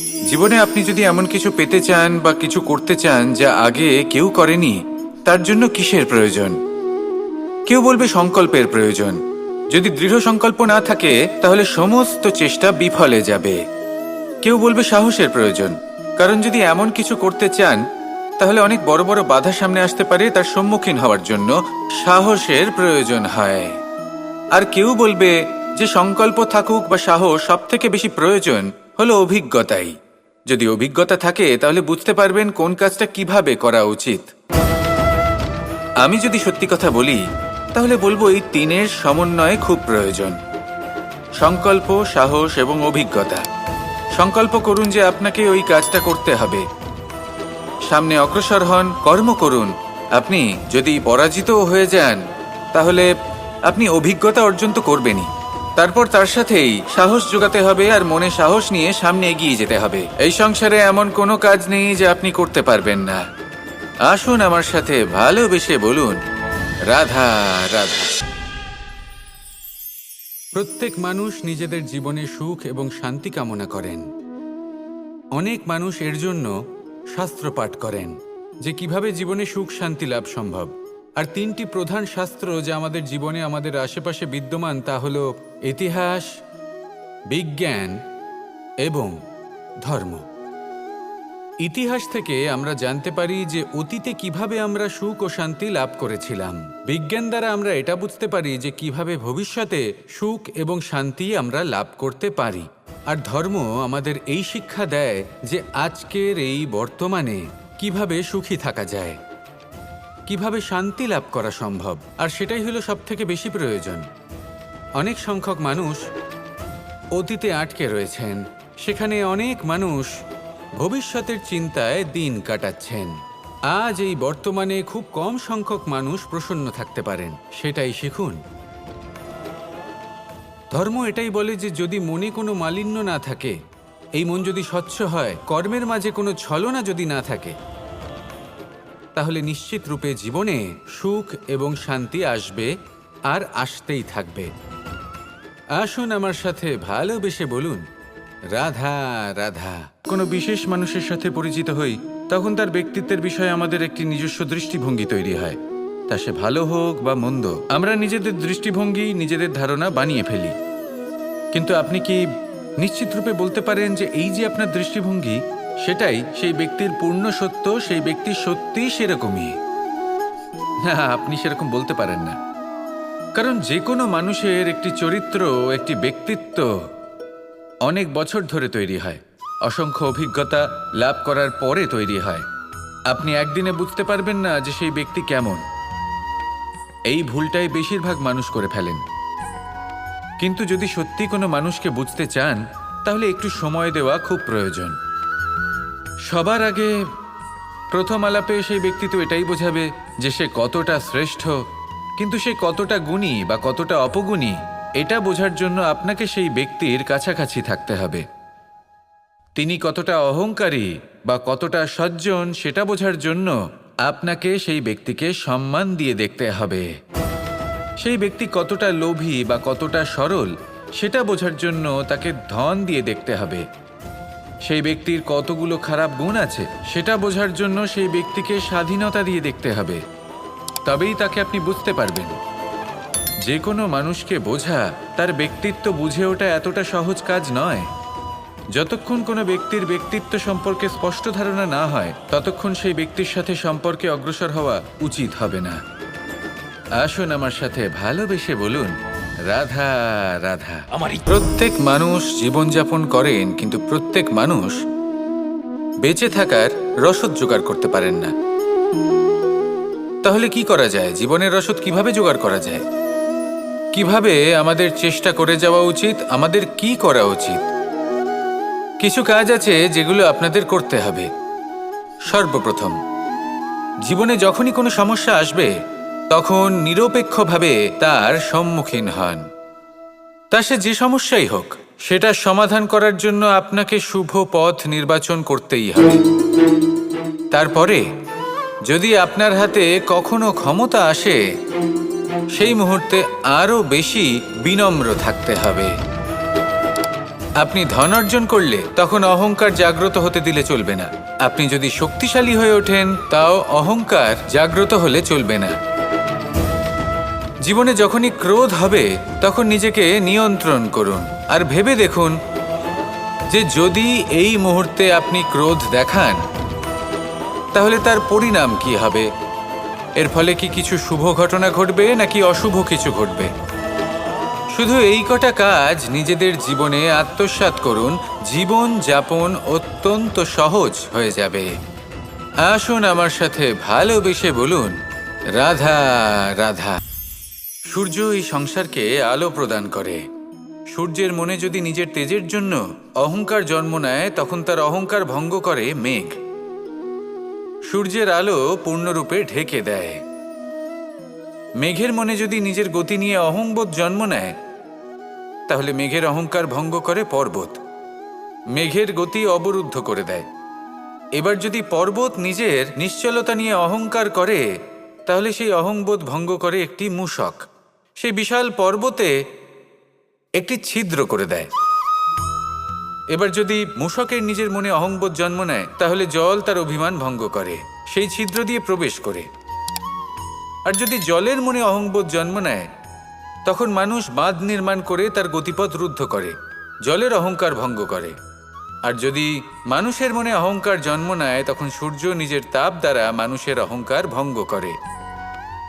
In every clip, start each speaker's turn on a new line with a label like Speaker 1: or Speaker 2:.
Speaker 1: জীবনে আপনি যদি এমন কিছু পেতে চান বা কিছু করতে চান যা আগে কেউ করেনি, তার জন্য কিসের প্রয়োজন? কেউ বলবে সংকল্পের প্রয়োজন। যদি দৃঢ় সংকল্প না থাকে, তাহলে সমস্ত চেষ্টা বিফলে যাবে। কেউ বলবে সাহসের প্রয়োজন। কারণ যদি এমন কিছু করতে চান, তাহলে অনেক বড় বড় বাধা সামনে আসতে পারে, তার সম্মুখীন হওয়ার জন্য সাহসের প্রয়োজন হয়। আর কেউ বলবে যে সংকল্প থাকুক বা সাহস সব থেকে বেশি প্রয়োজন হলো অভিজ্ঞতাই। যদি অভিজ্ঞতা থাকে, তাহলে বুঝতে পারবেন কোন কাজটা কীভাবে করা উচিত। আমি যদি সত্যি কথা বলি, তাহলে বলব এই তিনের সমন্বয় খুব প্রয়োজন। সংকল্প, সাহস এবং অভিজ্ঞতা। সংকল্প করুন যে আপনাকে ওই কাজটা করতে হবে। সামনে অগ্রসর হন, কর্ম করুন। আপনি যদি পরাজিত হয়ে যান, তাহলে আপনি অভিজ্ঞতা অর্জন তো করবেনই। তারপর তার সাথেই সাহস যোগাতে হবে আর মনে সাহস নিয়ে সামনে এগিয়ে যেতে হবে। এই সংসারে এমন কোনো কাজ নেই যে আপনি করতে পারবেন না। আসুন আমার সাথে ভালোবেসে বলুন, রাধা রাধা। প্রত্যেক মানুষ নিজেদের জীবনে সুখ এবং শান্তি কামনা করেন। অনেক মানুষ এর জন্য শাস্ত্র পাঠ করেন যে কীভাবে জীবনে সুখ শান্তি লাভ সম্ভব। আর তিনটি প্রধান শাস্ত্র যা আমাদের জীবনে আমাদের আশেপাশে বিদ্যমান তা হল ইতিহাস, বিজ্ঞান এবং ধর্ম। ইতিহাস থেকে আমরা জানতে পারি যে অতীতে কীভাবে আমরা সুখ ও শান্তি লাভ করেছিলাম। বিজ্ঞান দ্বারা আমরা এটা বুঝতে পারি যে কীভাবে ভবিষ্যতে সুখ এবং শান্তি আমরা লাভ করতে পারি। আর ধর্ম আমাদের এই শিক্ষা দেয় যে আজকের এই বর্তমানে কীভাবে সুখী থাকা যায়। কীভাবে শান্তি লাভ করা সম্ভব? আর সেটাই হলো সব থেকে বেশি প্রয়োজন। অনেক সংখ্যক মানুষ অতীতে আটকে রয়েছেন। সেখানে অনেক মানুষ ভবিষ্যতের চিন্তায় দিন কাটাচ্ছেন। আজ এই বর্তমানে খুব কম সংখ্যক মানুষ প্রসন্ন থাকতে পারেন। সেটাই শিখুন। ধর্ম এটাই বলে যে যদি মনে কোনো মালিন্য না থাকে, এই মন যদি স্বচ্ছ হয়, কর্মের মাঝে কোনো ছলনা যদি না থাকে তাহলে নিশ্চিত রূপে জীবনে সুখ এবং শান্তি আসবে আর আসতেই থাকবে। আসুন আমার সাথে ভালোবেসে বলুন, রাধা রাধা। কোনো বিশেষ মানুষের সাথে পরিচিত হই, তখন তার ব্যক্তিত্বের বিষয়ে আমাদের একটি নিজস্ব দৃষ্টিভঙ্গি তৈরি হয়। তা সে ভালো হোক বা মন্দ, আমরা নিজেদের দৃষ্টিভঙ্গি, নিজেদের ধারণা বানিয়ে ফেলি। কিন্তু আপনি কি নিশ্চিত রূপে বলতে পারেন যে এই যে আপনার দৃষ্টিভঙ্গি সেটাই, সেই ব্যক্তির পূর্ণ সত্য, সেই ব্যক্তি সত্যি সেরকমই। না, আপনি সেরকম বলতে পারেন না। কারণ যে কোনো মানুষের একটি চরিত্র, একটি ব্যক্তিত্ব অনেক বছর ধরে তৈরি হয়। অসংখ্য অভিজ্ঞতা লাভ করার পরে তৈরি হয়। আপনি একদিনে বুঝতে পারবেন না যে সেই ব্যক্তি কেমন। এই ভুলটাই বেশিরভাগ মানুষ করে ফেলেন। কিন্তু যদি সত্যি কোনো মানুষকে বুঝতে চান, তাহলে একটু সময় দেওয়া খুব প্রয়োজন। সবার আগে প্রথম আলাপে সেই ব্যক্তি তো এটাই বোঝাবে যে সে কতটা শ্রেষ্ঠ, কিন্তু সে কতটা গুণী বা কতটা অপগুণী, এটা বোঝার জন্য আপনাকে সেই ব্যক্তির কাছাকাছি থাকতে হবে। তিনি কতটা অহংকারী বা কতটা সজ্জন, সেটা বোঝার জন্য আপনাকে সেই ব্যক্তিকে সম্মান দিয়ে দেখতে হবে। সেই ব্যক্তি কতটা লোভী বা কতটা সরল, সেটা বোঝার জন্য তাকে ধন দিয়ে দেখতে হবে। সেই ব্যক্তির কতগুলো খারাপ গুণ আছে, সেটা বোঝার জন্য সেই ব্যক্তিকে স্বাধীনতা দিয়ে দেখতে হবে। তবেই তাকে আপনি বুঝতে পারবেন। যে কোনো মানুষকে বোঝা, তার ব্যক্তিত্ব বুঝে ওটা এতটা সহজ কাজ নয়। যতক্ষণ কোনো ব্যক্তির ব্যক্তিত্ব সম্পর্কে স্পষ্ট ধারণা না হয়, ততক্ষণ সেই ব্যক্তির সাথে সম্পর্কে অগ্রসর হওয়া উচিত হবে না। আসুন আমার সাথে ভালোবেসে বলুন রাধা রাধা।
Speaker 2: আমার
Speaker 1: প্রত্যেক মানুষ জীবনযাপন করেন কিন্তু প্রত্যেক মানুষ বেঁচে থাকার রসদ জোগাড় করতে পারেন না। তাহলে কি করা যায়? জীবনের রসদ কীভাবে জোগাড় করা যায়? কীভাবে আমাদের চেষ্টা করে যাওয়া উচিত? আমাদের কি করা উচিত? কিছু কাজ আছে যেগুলো আপনাদের করতে হবে। সর্বপ্রথম জীবনে যখনই কোনো সমস্যা আসবে তখন নিরপেক্ষভাবে তার সম্মুখীন হন। তা সে যে সমস্যাই হোক, সেটা সমাধান করার জন্য আপনাকে শুভ পথ নির্বাচন করতেই হবে। তারপরে, যদি আপনার হাতে কখনো ক্ষমতা আসে, সেই মুহূর্তে আরও বেশি বিনম্র থাকতে হবে। আপনি ধন অর্জন করলে তখন অহংকার জাগ্রত হতে দিলে চলবে না। আপনি যদি শক্তিশালী হয়ে ওঠেন, তাও অহংকার জাগ্রত হলে চলবে না। জীবনে যখনই ক্রোধ হবে, তখন নিজেকে নিয়ন্ত্রণ করুন। আর ভেবে দেখুন যে যদি এই মুহূর্তে আপনি ক্রোধ দেখান, তাহলে তার পরিণাম কি হবে? এর ফলে কি কিছু শুভ ঘটনা ঘটবে, নাকি অশুভ কিছু ঘটবে? শুধু এই কটা কাজ নিজেদের জীবনে আত্মসাৎ করুন। জীবন যাপন অত্যন্ত সহজ হয়ে যাবে। আসুন আমার সাথে ভালোবেসে বলুন, রাধা রাধা। সূর্য এই সংসারকে আলো প্রদান করে। সূর্যের মনে যদি নিজের তেজের জন্য অহংকার জন্ম নেয়, তখন তার অহংকার ভঙ্গ করে মেঘ। সূর্যের আলো পূর্ণরূপে ঢেকে দেয়। মেঘের মনে যদি নিজের গতি নিয়ে অহংবোধ জন্ম নেয়, তাহলে মেঘের অহংকার ভঙ্গ করে পর্বত। মেঘের গতি অবরুদ্ধ করে দেয়। এবার যদি পর্বত নিজের নিশ্চলতা নিয়ে অহংকার করে, তাহলে সেই অহংবোধ ভঙ্গ করে একটি মূষক। সেই বিশাল পর্বতে একটি ছিদ্র করে দেয়। এবার যদি মূষকের নিজের মনে অহংবোধ জন্ম নেয়, তাহলে জল তার অভিমান ভঙ্গ করে, সেই ছিদ্র দিয়ে প্রবেশ করে। আর যদি জলের মনে অহংবোধ জন্ম নেয়, তখন মানুষ বাঁধ নির্মাণ করে তার গতিপথ রুদ্ধ করে, জলের অহংকার ভঙ্গ করে। আর যদি মানুষের মনে অহংকার জন্ম নেয়, তখন সূর্য নিজের তাপ দ্বারা মানুষের অহংকার ভঙ্গ করে।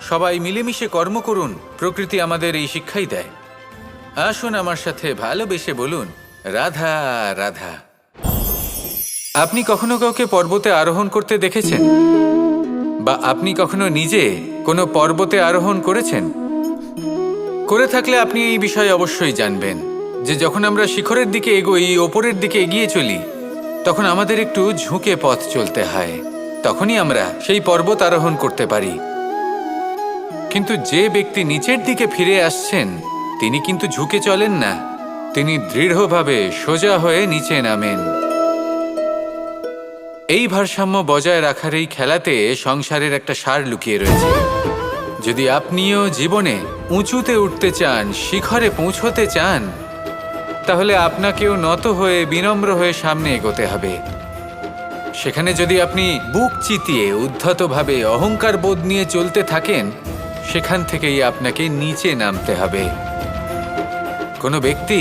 Speaker 1: সবাই মিলেমিশে কর্ম করুন, প্রকৃতি আমাদের এই শিক্ষাই দেয়। আসুন আমার সাথে ভালোবেসে বলুন, রাধা রাধা। আপনি কখনো কাউকে পর্বতে আরোহণ করতে দেখেছেন? বা আপনি কখনো নিজে কোনো পর্বতে আরোহণ করেছেন? করে থাকলে আপনি এই বিষয়ে অবশ্যই জানবেন, যে যখন আমরা শিখরের দিকে এগোই, ওপরের দিকে এগিয়ে চলি, তখন আমাদের একটু ঝুঁকে পথ চলতে হয়। তখনই আমরা সেই পর্বত আরোহণ করতে পারি। কিন্তু যে ব্যক্তি নিচের দিকে ফিরে আসছেন, তিনি কিন্তু ঝুঁকে চলেন না। তিনি দৃঢ়ভাবে সোজা হয়ে নিচে নামেন। এই ভারসাম্য বজায় রাখার এই খেলাতে সংসারের একটা সার লুকিয়ে রয়েছে। যদি আপনিও জীবনে উঁচুতে উঠতে চান, শিখরে পৌঁছতে চান, তাহলে আপনাকেও নত হয়ে, বিনম্র হয়ে সামনে এগোতে হবে। সেখানে যদি আপনি বুক চিতিয়ে, উদ্ধতভাবে অহংকার বোধ নিয়ে চলতে থাকেন সেখান থেকেই আপনাকে নিচে নামতে হবে। কোনো ব্যক্তি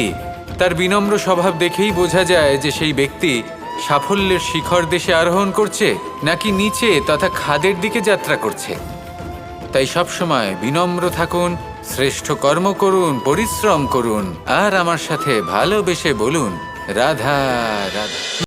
Speaker 1: তার বিনম্র স্বভাব দেখেই বোঝা যায় যে সেই ব্যক্তি সাফল্যের শিখর দেশে আরোহণ করছে, নাকি নিচে তথা খাদের দিকে যাত্রা করছে। তাই সবসময় বিনম্র থাকুন, শ্রেষ্ঠ কর্ম করুন, পরিশ্রম করুন, আর আমার সাথে ভালোবেসে বলুন, রাধা রাধা।